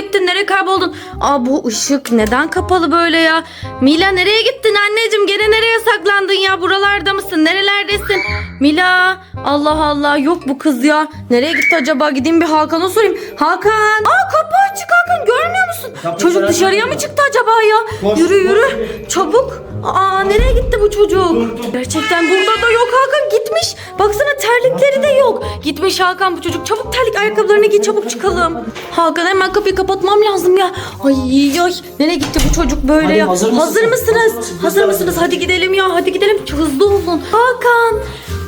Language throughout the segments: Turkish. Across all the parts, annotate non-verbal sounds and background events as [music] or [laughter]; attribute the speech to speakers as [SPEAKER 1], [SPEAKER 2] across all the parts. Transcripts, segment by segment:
[SPEAKER 1] gittin? Nereye kayboldun? Aa bu ışık neden kapalı böyle ya? Mila nereye gittin anneciğim? Gene nereye saklandın ya? Buralarda mısın? Nerelerdesin? Mila Allah Allah yok bu kız ya. Nereye gitti acaba? Gideyim bir Hakan'a sorayım. Hakan! Aa kapı açık Hakan görmüyor musun?
[SPEAKER 2] Kapı
[SPEAKER 1] Çocuk dışarıya mı çıktı acaba ya?
[SPEAKER 2] Koş,
[SPEAKER 1] yürü
[SPEAKER 2] koş,
[SPEAKER 1] yürü.
[SPEAKER 2] koş.
[SPEAKER 1] Çabuk. Aa nereye gitti bu çocuk? Gerçekten burada da yok Hakan gitmiş. Baksana terlikleri de yok. Gitmiş Hakan bu çocuk. Çabuk terlik ayakkabılarını giy çabuk çıkalım. Hakan hemen kapıyı kapatmam lazım ya. Ay ay nereye gitti bu çocuk böyle
[SPEAKER 2] Hadi,
[SPEAKER 1] ya?
[SPEAKER 2] hazır mısın?
[SPEAKER 1] mısınız?
[SPEAKER 2] Hazır
[SPEAKER 1] Hazır
[SPEAKER 2] mısın?
[SPEAKER 1] mısınız? Hadi gidelim ya. Hadi gidelim. Hızlı olun. Hakan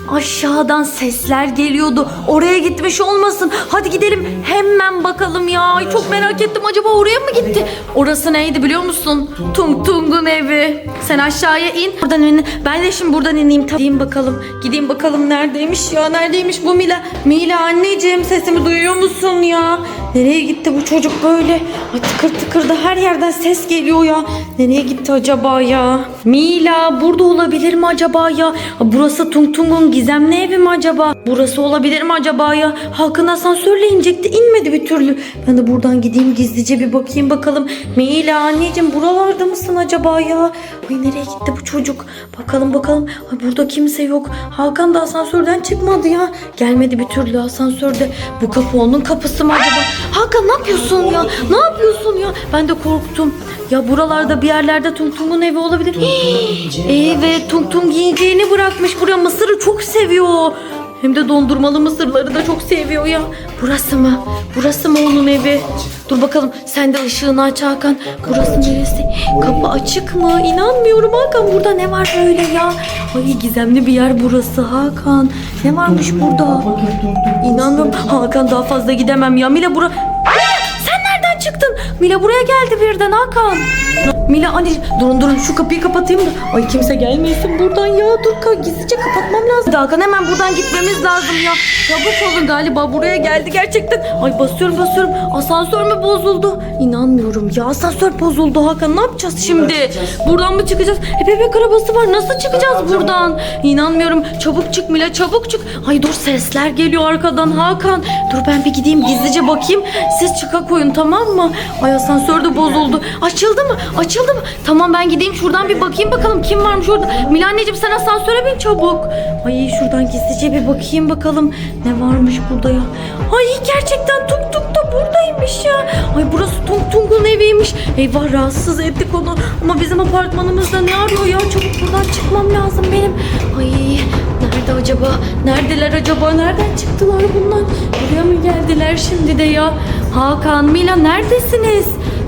[SPEAKER 1] Aşağıdan sesler geliyordu. Oraya gitmiş olmasın. Hadi gidelim hemen bakalım ya. Ay, çok merak ettim. Acaba oraya mı gitti? Orası neydi biliyor musun? Tung Tung'un evi. Sen aşağıya in. Buradan in. Ben de şimdi buradan ineyim. Gideyim bakalım. Gideyim bakalım neredeymiş ya? Neredeymiş bu Mila? Mila anneciğim sesimi duyuyor musun ya? Nereye gitti bu çocuk böyle? Ay tıkır tıkır da her yerden ses geliyor ya. Nereye gitti acaba ya? Mila burada olabilir mi acaba ya? Burası Tung Tung'un gizemli evi mi acaba? Burası olabilir mi acaba ya? Hakan asansörle inecekti inmedi bir türlü. Ben de buradan gideyim gizlice bir bakayım bakalım. Mila anneciğim buralarda mısın acaba ya? Ay nereye gitti bu çocuk? Bakalım bakalım. Ay burada kimse yok. Hakan da asansörden çıkmadı ya. Gelmedi bir türlü asansörde. Bu kapı onun kapısı mı acaba? Hakan ne yapıyorsun ya? Ne yapıyorsun ya? Ben de korktum. Ya buralarda bir yerlerde Tung Tung'un evi olabilir. Hii, Evet Tung Tung yiyeceğini bırakmış buraya. Mısırı çok seviyor. Hem de dondurmalı mısırları da çok seviyor ya. Burası mı? Burası mı onun evi? Dur bakalım sen de ışığını aç Hakan. Burası neresi? Kapı açık mı? İnanmıyorum Hakan. Burada ne var böyle ya? Ay gizemli bir yer burası Hakan. Ne varmış burada? İnanmıyorum. Hakan daha fazla gidemem ya. Mila bura... Sen nereden çıktın? Mila buraya geldi birden Hakan. Mila anneciğim durun durun şu kapıyı kapatayım da. Ay kimse gelmesin buradan ya. Dur ka- gizlice kapatmam lazım. Hakan hemen buradan gitmemiz lazım ya. Çabuk olun galiba buraya geldi gerçekten. Ay basıyorum basıyorum. Asansör mü bozuldu? İnanmıyorum ya asansör bozuldu Hakan. Ne yapacağız şimdi? Buradan mı çıkacağız? E bebek arabası var. Nasıl çıkacağız buradan? İnanmıyorum. Çabuk çık Mila çabuk çık. Ay dur sesler geliyor arkadan Hakan. Dur ben bir gideyim gizlice bakayım. Siz çıka koyun tamam mı? Ay asansör de bozuldu. Açıldı mı? Açıldı mı? Tamam ben gideyim şuradan bir bakayım bakalım kim varmış orada. Mila anneciğim sen asansöre bin çabuk. Ay şuradan gizlice bir bakayım bakalım. Ne varmış burada ya? Ay gerçekten Tung Tung da buradaymış ya. Ay burası Tung Tung'un eviymiş. Eyvah rahatsız ettik onu. Ama bizim apartmanımızda ne arıyor ya? Çabuk buradan çıkmam lazım benim. Ay nerede acaba? Neredeler acaba? Nereden çıktılar bunlar? Buraya mı geldiler şimdi de ya? Hakan, Mila neredesiniz?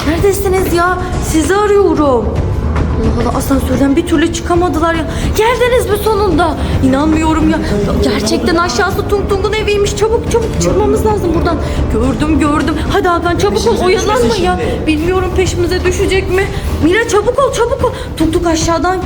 [SPEAKER 1] Neredesiniz ya? Sizi arıyorum. Allah Allah asansörden bir türlü çıkamadılar ya. Geldiniz mi sonunda? İnanmıyorum ya. Gerçekten aşağısı Tung Tung'un eviymiş. Çabuk çabuk çıkmamız lazım buradan. Gördüm gördüm. Hadi Hakan çabuk ol oyalanma ya. Bilmiyorum peşimize düşecek mi? Mira çabuk ol çabuk ol. Tung Tung aşağıdan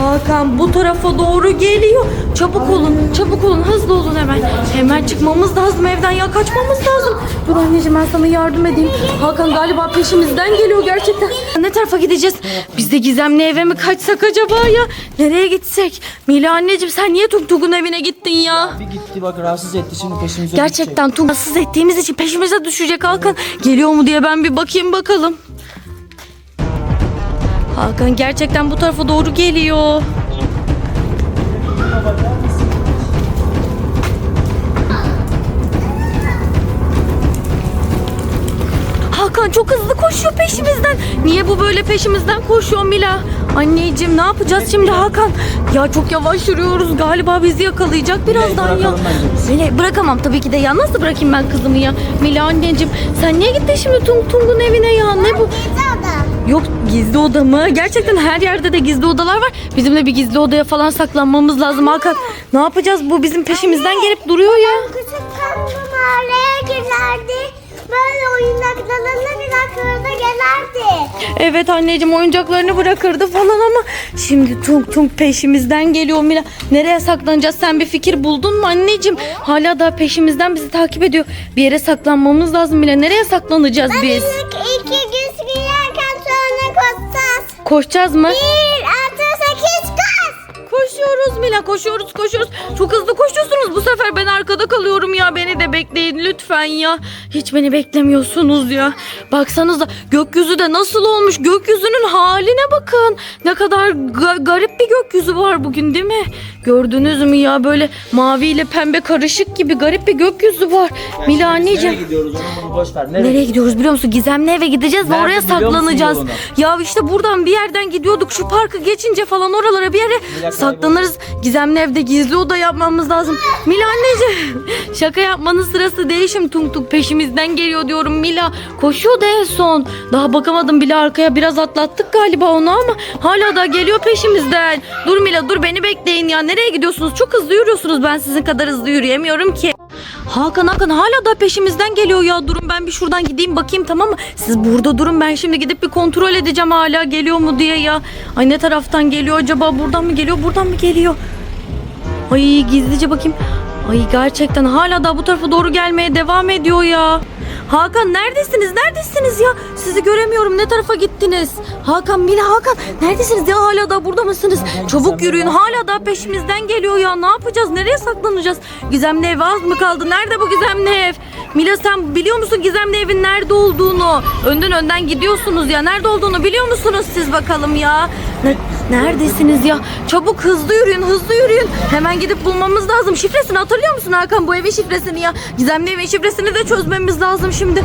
[SPEAKER 1] Hakan bu tarafa doğru geliyor. Çabuk olun, çabuk olun, hızlı olun hemen. Hemen çıkmamız lazım evden ya kaçmamız lazım. Dur anneciğim ben sana yardım edeyim. Hakan galiba peşimizden geliyor gerçekten. Ne tarafa gideceğiz? Biz de gizemli eve mi kaçsak acaba ya? Nereye gitsek? Mila anneciğim sen niye Tung Tung'un evine gittin ya?
[SPEAKER 2] Bir gitti bak rahatsız etti şimdi peşimize
[SPEAKER 1] Gerçekten tungasız ettiğimiz için peşimize düşecek Hakan. Geliyor mu diye ben bir bakayım bakalım. Hakan gerçekten bu tarafa doğru geliyor. Hakan çok hızlı koşuyor peşimizden. Niye bu böyle peşimizden koşuyor Mila? Anneciğim ne yapacağız şimdi Hakan? Ya çok yavaş yürüyoruz. Galiba bizi yakalayacak birazdan ya. Mila bırakamam tabii ki de ya. Nasıl bırakayım ben kızımı ya? Mila anneciğim sen niye gittin şimdi Tung Tung'un evine ya? Ne bu? Yok gizli oda mı? Gerçekten her yerde de gizli odalar var. Bizim de bir gizli odaya falan saklanmamız lazım Hakan. Ne yapacağız? Bu bizim peşimizden gelip duruyor ya.
[SPEAKER 3] Küçükken bu mahalleye girerdi. Böyle oyuncaklarına bir kırda gelerdi.
[SPEAKER 1] Evet anneciğim oyuncaklarını bırakırdı falan ama şimdi Tung Tung peşimizden geliyor Mila. Nereye saklanacağız sen bir fikir buldun mu anneciğim? Hala da peşimizden bizi takip ediyor. Bir yere saklanmamız lazım Mila. Nereye saklanacağız biz?
[SPEAKER 3] İlk iki gün girerken sonra koşacağız.
[SPEAKER 1] Koşacağız mı?
[SPEAKER 3] Bir.
[SPEAKER 1] Koşuyoruz Mila koşuyoruz koşuyoruz. Çok hızlı koşuyorsunuz. Bu sefer ben arkada kalıyorum ya. Beni de bekleyin lütfen ya. Hiç beni beklemiyorsunuz ya. Baksanıza gökyüzü de nasıl olmuş. Gökyüzünün haline bakın. Ne kadar ga- garip bir gökyüzü var bugün değil mi? Gördünüz mü ya böyle mavi ile pembe karışık gibi garip bir gökyüzü var. Mila anneciğim.
[SPEAKER 2] Nereye gidiyoruz onu bunu boş ver. Nereye?
[SPEAKER 1] Nereye gidiyoruz biliyor musun? Gizemli eve gideceğiz ve
[SPEAKER 2] Nerede
[SPEAKER 1] oraya
[SPEAKER 2] biliyor musun
[SPEAKER 1] saklanacağız.
[SPEAKER 2] yolunu?
[SPEAKER 1] Ya işte buradan bir yerden gidiyorduk. Şu parkı geçince falan oralara bir yere
[SPEAKER 2] kayboldu.
[SPEAKER 1] Saklanırız. Gizemli evde gizli oda yapmamız lazım. Mila anneciğim [laughs] şaka yapmanın sırası değil şimdi tung tung peşimizden geliyor diyorum Mila. Koşuyordu en son. Daha bakamadım bile arkaya biraz atlattık galiba onu ama hala da geliyor peşimizden. Dur Mila dur beni bekleyin ya. Nereye gidiyorsunuz? Çok hızlı yürüyorsunuz. Ben sizin kadar hızlı yürüyemiyorum ki. Hakan Hakan hala da peşimizden geliyor ya. Durun ben bir şuradan gideyim bakayım tamam mı? Siz burada durun ben şimdi gidip bir kontrol edeceğim hala geliyor mu diye ya. Ay ne taraftan geliyor acaba? Buradan mı geliyor? Buradan mı geliyor? Ay gizlice bakayım. Ay gerçekten hala da bu tarafa doğru gelmeye devam ediyor ya. Hakan neredesiniz? Neredesiniz ya? Sizi göremiyorum. Ne tarafa gittiniz? Hakan, Mila, Hakan neredesiniz ya? Hala da burada mısınız? Çabuk yürüyün. Hala da peşimizden geliyor ya. Ne yapacağız? Nereye saklanacağız? Gizemli ev az mı kaldı? Nerede bu gizemli ev? Mila sen biliyor musun gizemli evin nerede olduğunu? Önden önden gidiyorsunuz ya. Nerede olduğunu biliyor musunuz siz bakalım ya? Ne- neredesiniz ya? Çabuk hızlı yürüyün, hızlı yürüyün. Hemen gidip bulmamız lazım. Şifresini hatırlıyor musun Hakan? Bu evin şifresini ya. Gizemli evin şifresini de çözmemiz lazım şimdi.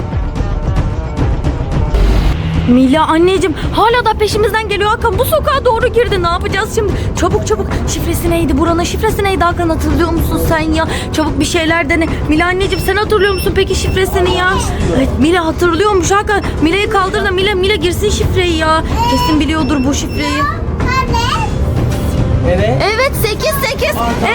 [SPEAKER 1] Mila anneciğim hala da peşimizden geliyor. Hakan bu sokağa doğru girdi. Ne yapacağız şimdi? Çabuk çabuk. Şifresi neydi buranın? Şifresi neydi Hakan? Hatırlıyor musun sen ya? Çabuk bir şeyler dene. Mila anneciğim sen hatırlıyor musun peki şifresini ya? Evet Mila hatırlıyormuş Hakan. Mila'yı kaldır da Mila Mila girsin şifreyi ya. Kesin biliyordur bu şifreyi
[SPEAKER 2] Evet.
[SPEAKER 1] Evet 8 8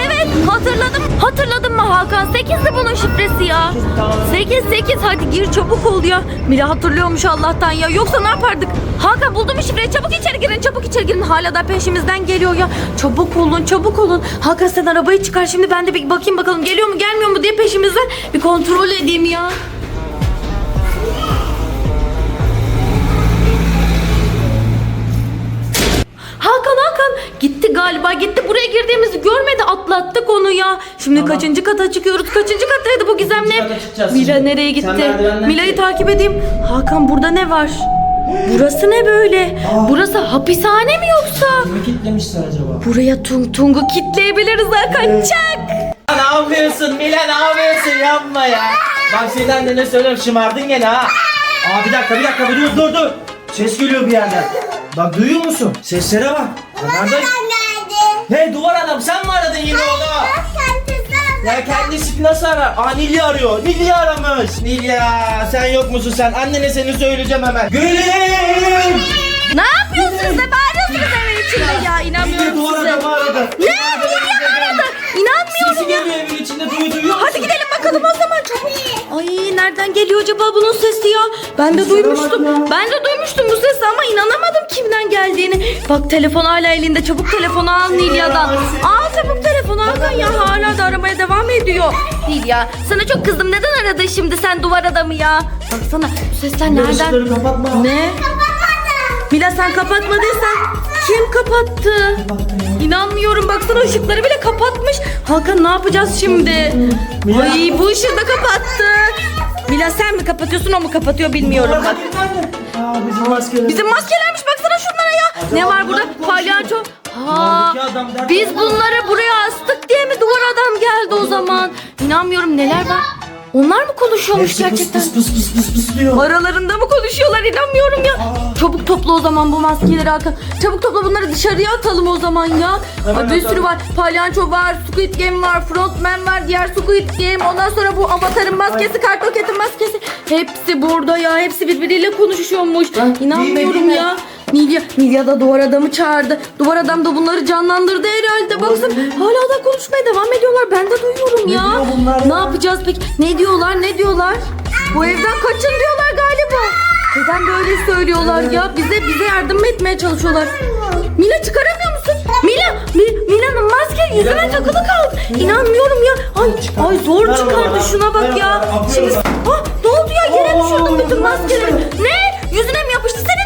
[SPEAKER 1] evet hatırladım hatırladın mı Hakan 8'di bunun şifresi ya
[SPEAKER 2] Tamam.
[SPEAKER 1] 8 8 hadi gir çabuk ol ya. Mila hatırlıyormuş Allah'tan ya. Yoksa ne yapardık? Hakan buldum şifreyi. Çabuk içeri girin. Çabuk içeri girin. Hala da peşimizden geliyor ya. Çabuk olun. Çabuk olun. Hakan sen arabayı çıkar. Şimdi ben de bir bakayım bakalım geliyor mu gelmiyor mu diye peşimizden bir kontrol edeyim ya. Galiba gitti buraya girdiğimizi görmedi atlattık onu ya. Şimdi
[SPEAKER 2] Tamam.
[SPEAKER 1] kaçıncı kata çıkıyoruz kaçıncı kattaydı bu gizemli
[SPEAKER 2] kata çıkacağız
[SPEAKER 1] Mila
[SPEAKER 2] şimdi.
[SPEAKER 1] nereye
[SPEAKER 2] Sen
[SPEAKER 1] gitti?
[SPEAKER 2] merdivenden
[SPEAKER 1] Mila'yı
[SPEAKER 2] çık.
[SPEAKER 1] takip edeyim. Hakan burada ne var? Burası ne böyle? Burası hapishane mi yoksa?
[SPEAKER 2] Kimi kilitlemişler acaba?
[SPEAKER 1] Buraya tung tungu kitleyebiliriz Hakan çak.
[SPEAKER 2] Ya ne yapıyorsun Mila ne yapıyorsun yapma ya. Bak senin annene söylüyorum şımardın gene ha. Aa bir dakika bir dakika bir dur dur dur. Ses geliyor bir yerden. Bak duyuyor musun? Seslere bak. Nerede? Hey duvar adam sen mi aradın yine onu?
[SPEAKER 3] Sen
[SPEAKER 2] Ya kendisi nasıl arar? Aa Nilya arıyor. Nilya aramış. Nilya sen yok musun sen? Annene seni söyleyeceğim hemen. Gülüm!
[SPEAKER 1] Ne yapıyorsunuz? Ne bağırıyorsunuz evin içinde ya?
[SPEAKER 2] Nilya
[SPEAKER 1] İnanmıyorum
[SPEAKER 2] duvar
[SPEAKER 1] size.
[SPEAKER 2] adamı aradı.
[SPEAKER 1] Ne? Nilya aradı. İnanmıyorum
[SPEAKER 2] Sesi
[SPEAKER 1] ya.
[SPEAKER 2] geliyor evin içinde duyu duyuyor musun?
[SPEAKER 1] Hadi gidelim bakalım o zaman çabuk. Ay nereden geliyor acaba bunun sesi ya? Ben de duymuştum. Ben de duymuştum bu sesi ama inanamadım kimden geldiğini. Bak telefon hala elinde. Çabuk telefonu al Nilya'dan. Al çabuk telefonu Hakan ya. Hala da aramaya devam ediyor. Nilya sana çok kızdım. Neden aradın şimdi sen duvar adamı ya? Baksana bu sesler nereden?
[SPEAKER 2] Işıkları kapatma.
[SPEAKER 1] Ne? Mila sen kapatmadıysan kim kapattı? İnanmıyorum baksana ışıkları bile kapatmış. Hakan ne yapacağız şimdi?
[SPEAKER 2] Mila.
[SPEAKER 1] Ay bu ışığı da kapattı. Mila sen mi kapatıyorsun o mu kapatıyor bilmiyorum bak.
[SPEAKER 2] Aa bizim maskeler.
[SPEAKER 1] Bizim maskelermiş baksana şunlara ya. Ne var burada? Palyaço. Ha, biz bunları buraya astık diye mi duvar adam geldi o zaman? İnanmıyorum neler var? Onlar mı konuşuyormuş
[SPEAKER 2] Hepsi
[SPEAKER 1] gerçekten?
[SPEAKER 2] pıs pıs pıs pıs pıs diyor.
[SPEAKER 1] Aralarında mı konuşuyorlar inanmıyorum ya. Çabuk topla o zaman bu maskeleri Hakan. Çabuk topla bunları dışarıya atalım o zaman ya.
[SPEAKER 2] Hemen
[SPEAKER 1] bir sürü var. Palyanço var, Squid Game var, Frontman var, diğer Squid Game. Ondan sonra bu Avatar'ın maskesi, Kartoket'in maskesi. Hepsi burada ya. Hepsi birbiriyle konuşuyormuş.
[SPEAKER 2] Ha,
[SPEAKER 1] İnanmıyorum
[SPEAKER 2] değil mi, değil mi?
[SPEAKER 1] ya. Nilya, Nilya da duvar adamı çağırdı. Duvar adam da bunları canlandırdı herhalde. Baksana hala da konuşmaya devam ediyorlar. Ben de duyuyorum ya.
[SPEAKER 2] diyor bunlar
[SPEAKER 1] Ne
[SPEAKER 2] ya?
[SPEAKER 1] yapacağız peki? Ne diyorlar? Ne diyorlar? Bu evden kaçın diyorlar galiba. Neden böyle söylüyorlar ya? Bize bize yardım etmeye çalışıyorlar. Mila çıkaramıyor musun? Mila, Mi- Mila'nın maske yüzüne takılı kaldı. İnanmıyorum ya. Ay, ay zor
[SPEAKER 2] Ver
[SPEAKER 1] çıkardı
[SPEAKER 2] bana.
[SPEAKER 1] şuna bak
[SPEAKER 2] Ver
[SPEAKER 1] ya.
[SPEAKER 2] bana,
[SPEAKER 1] Şimdi, ah ne oldu ya? Yere
[SPEAKER 2] Oo,
[SPEAKER 1] düşürdün bütün maskeleri. Ne? Yüzüne mi yapıştı? Senin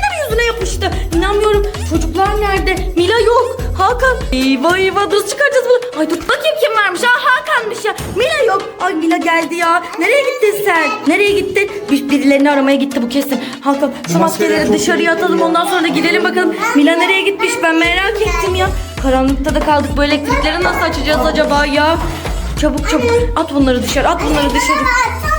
[SPEAKER 1] İnanmıyorum. Çocuklar nerede? Mila yok. Hakan Eyvah eyvah nasıl çıkaracağız bunu? Ay dur bakayım kim varmış. Ha Hakan'mış ya. Mila yok. Ay Mila geldi ya. Nereye gittin sen? Nereye gittin? Bir, birilerini aramaya gitti bu kesin. Hakan şu maskeleri dışarıya atalım ondan sonra gidelim bakalım. Mila nereye gitmiş ben merak ettim ya. Karanlıkta da kaldık. Bu elektrikleri nasıl açacağız acaba ya? Çabuk çabuk at bunları dışarı at bunları dışarı.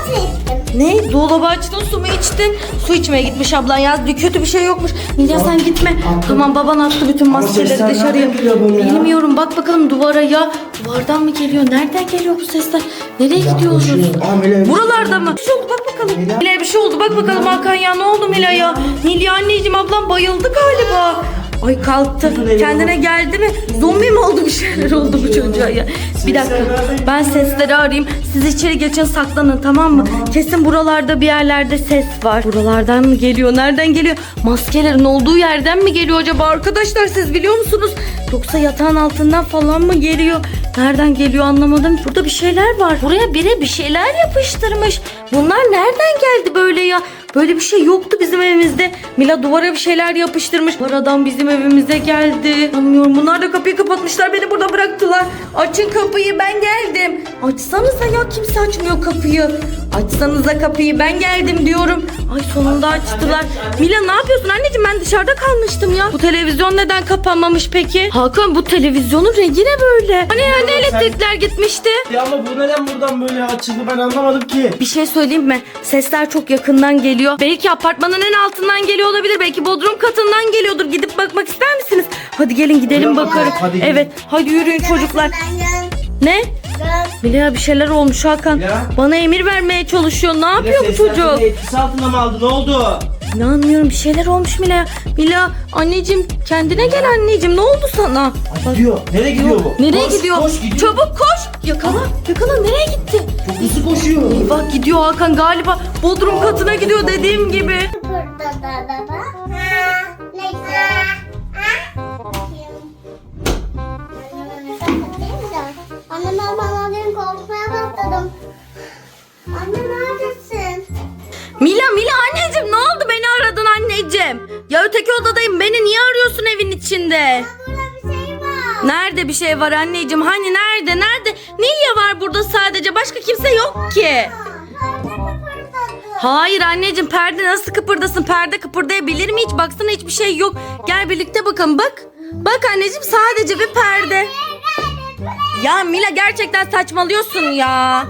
[SPEAKER 3] Sevdim.
[SPEAKER 1] Ne? Dolabı açtın su mu içtin? Su içmeye gitmiş ablan ya. Kötü bir şey yokmuş. Nilya sen gitme. Tamam baban attı bütün maskeleri dışarıya. Bilmiyorum bak bakalım duvara ya. Duvardan mı geliyor? Nereden geliyor bu sesler? Nereye
[SPEAKER 2] Mila, bir şey
[SPEAKER 1] Buralarda mı? Bir şey oldu bak bakalım.
[SPEAKER 2] Mila?
[SPEAKER 1] Bir şey oldu bak bakalım Hakan ya. Ne oldu Mila ya? Nilya anneciğim ablam bayıldı galiba. Ay kalktı. Kendine geldi mi? Zombi mi oldu bir şeyler oldu bu çocuğa ya. Bir dakika. Ben sesleri arayayım. Siz içeri geçin saklanın tamam mı? Kesin buralarda bir yerlerde ses var. Buralardan mı geliyor? Nereden geliyor? Maskelerin olduğu yerden mi geliyor acaba? Arkadaşlar siz biliyor musunuz? Yoksa yatağın altından falan mı geliyor? Nereden geliyor anlamadım. Burada bir şeyler var. Buraya biri bir şeyler yapıştırmış. Bunlar nereden geldi böyle ya? Böyle bir şey yoktu bizim evimizde. Mila duvara bir şeyler yapıştırmış. Adam bizim evimize geldi. Anlamıyorum. Bunlar da kapıyı kapatmışlar. Beni burada bıraktılar. Açın kapıyı ben geldim. Açsanıza ya kimse açmıyor kapıyı. Açsanıza kapıyı ben geldim diyorum. Ay sonunda açtılar. Mila ne yapıyorsun anneciğim ben dışarıda kalmıştım ya. Bu televizyon neden kapanmamış peki? Hakan bu televizyonun rengi ne böyle? Hani yani elektrikler gitmişti.
[SPEAKER 2] Ya ama bu neden buradan böyle açıldı ben anlamadım ki.
[SPEAKER 1] Bir şey söyleyeyim mi? Sesler çok yakından geliyor. Belki apartmanın en altından geliyor olabilir. Belki bodrum katından geliyordur. Gidip bakmak ister misiniz? Hadi gelin gidelim
[SPEAKER 2] Hadi
[SPEAKER 1] bakalım.
[SPEAKER 2] hadi gidelim.
[SPEAKER 1] evet, hadi yürüyün çocuklar. Ne? Mila bir şeyler olmuş Hakan.
[SPEAKER 2] Ya.
[SPEAKER 1] Bana emir vermeye çalışıyor. Ne yapıyor bu çocuk?
[SPEAKER 2] Etkisi altına mı aldı ne oldu?
[SPEAKER 1] İnanmıyorum bir şeyler olmuş Mila. Mila anneciğim kendine gel anneciğim. Ne oldu sana?
[SPEAKER 2] Ay, gidiyor. Nereye gidiyor bu?
[SPEAKER 1] Nereye
[SPEAKER 2] Koş,
[SPEAKER 1] gidiyor?
[SPEAKER 2] Koş gidiyor.
[SPEAKER 1] Çabuk koş. Yakala. Yakala nereye gitti?
[SPEAKER 2] Çok hızlı koşuyor.
[SPEAKER 1] Eyvah gidiyor Hakan galiba bodrum katına gidiyor dediğim gibi.
[SPEAKER 3] Burada da da da.
[SPEAKER 1] Odadayım beni niye arıyorsun evin içinde?
[SPEAKER 3] Burada bir şey var.
[SPEAKER 1] Nerede bir şey var anneciğim hani nerede nerede? Nilya var burada sadece başka kimse yok ki. Hayır anneciğim perde nasıl kıpırdasın perde kıpırdayabilir mi hiç baksana hiçbir şey yok. Gel birlikte bakalım bak. Bak anneciğim sadece bir perde. Ya Mila gerçekten saçmalıyorsun ya.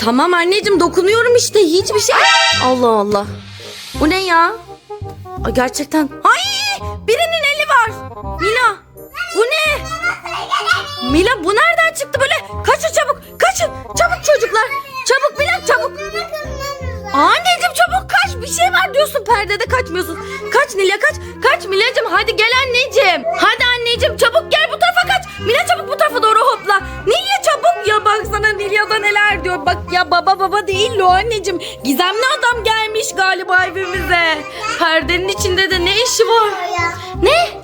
[SPEAKER 1] Tamam anneciğim dokunuyorum işte hiçbir şey. Allah Allah. Bu ne ya? Ay, gerçekten. Ay birinin eli var. Mila bu ne? Mila bu nereden çıktı böyle? Kaçın çabuk kaçın çabuk çocuklar. Çabuk Mila çabuk. Anneciğim çabuk kaç bir şey var diyorsun perdede kaçmıyorsun. Kaç Nilya kaç. Kaç Milyacığım hadi gel anneciğim. Hadi anneciğim çabuk gel bu tarafa kaç. Milya çabuk bu tarafa doğru hopla. Nilya çabuk ya baksana Nilya'da neler diyor. Bak ya baba baba değil o anneciğim. Gizemli işi var? Ne?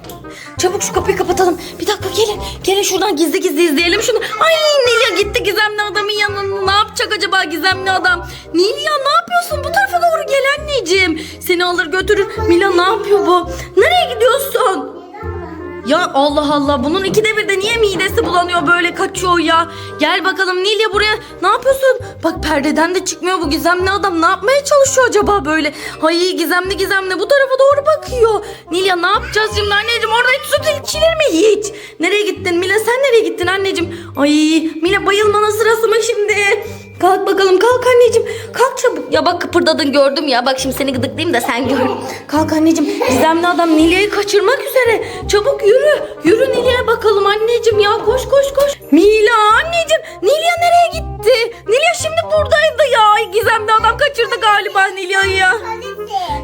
[SPEAKER 1] Çabuk şu kapıyı kapatalım. Bir dakika gelin. Gelin şuradan gizli gizli izleyelim şunu. Ay Nilya gitti gizemli adamın yanına. Ne yapacak acaba gizemli adam? Nilya ne yapıyorsun? Bu tarafa doğru gel anneciğim. Seni alır götürür. Mila ne yapıyor bu? Nereye gidiyorsun? Ya Allah Allah bunun ikide bir de niye midesi bulanıyor böyle kaçıyor ya. Gel bakalım Nilya buraya ne yapıyorsun? Bak perdeden de çıkmıyor bu gizemli adam ne yapmaya çalışıyor acaba böyle? Ay gizemli gizemli bu tarafa doğru bakıyor. Nilya ne yapacağız şimdi anneciğim orada hiç su içilir mi hiç? Nereye gittin Mila sen nereye gittin anneciğim? Ay Mila bayılmanın sırası mı şimdi? Kalk bakalım kalk anneciğim. Kalk çabuk. Ya bak kıpırdadın gördüm ya. Bak şimdi seni gıdıklayayım da sen gör. Kalk anneciğim. Gizemli adam Nilya'yı kaçırmak üzere. Çabuk yürü. Yürü Nilya'ya bakalım anneciğim ya. Koş koş koş. Mila anneciğim. Nilya nereye gitti? Nilya şimdi buradaydı ya. Gizemli adam kaçırdı galiba Nilya'yı ya.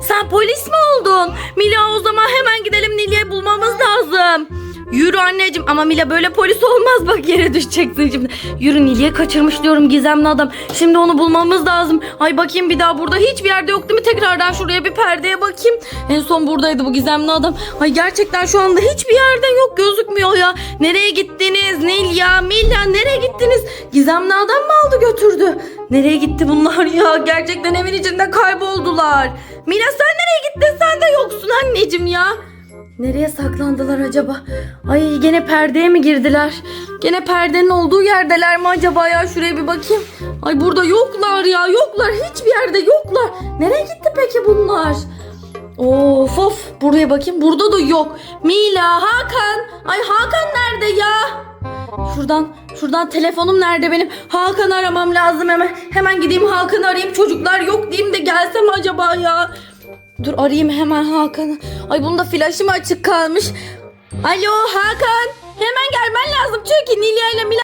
[SPEAKER 1] Sen polis mi oldun? Mila o zaman hemen gidelim Nilya'yı bulmamız lazım. Yürü anneciğim ama Mila böyle polis olmaz bak yere düşeceksin şimdi. Yürü Nilya kaçırmış diyorum gizemli adam. Şimdi onu bulmamız lazım. Ay bakayım bir daha burada hiçbir yerde yok değil mi? Tekrardan şuraya bir perdeye bakayım. En son buradaydı bu gizemli adam. Ay gerçekten şu anda hiçbir yerde yok gözükmüyor ya. Nereye gittiniz Nilya, Mila nereye gittiniz? Gizemli adam mı aldı götürdü? Nereye gitti bunlar ya? Gerçekten evin içinde kayboldular. Mila sen nereye gittin? Sen de yoksun anneciğim ya. Nereye saklandılar acaba? Ay gene perdeye mi girdiler? Gene perdenin olduğu yerdeler mi acaba ya? Şuraya bir bakayım. Ay burada yoklar ya. Yoklar. Hiçbir yerde yoklar. Nereye gitti peki bunlar? Of of. Buraya bakayım. Burada da yok. Mila, Hakan. Ay Hakan nerede ya? Şuradan, şuradan telefonum nerede benim? Hakan aramam lazım hemen. Hemen gideyim Hakan'ı arayayım. Çocuklar yok diyeyim de gelsem acaba ya? Dur arayayım hemen Hakan'ı. Ay bunda flaşım açık kalmış. Alo Hakan. Hemen gelmen lazım çünkü Nilya ile Mila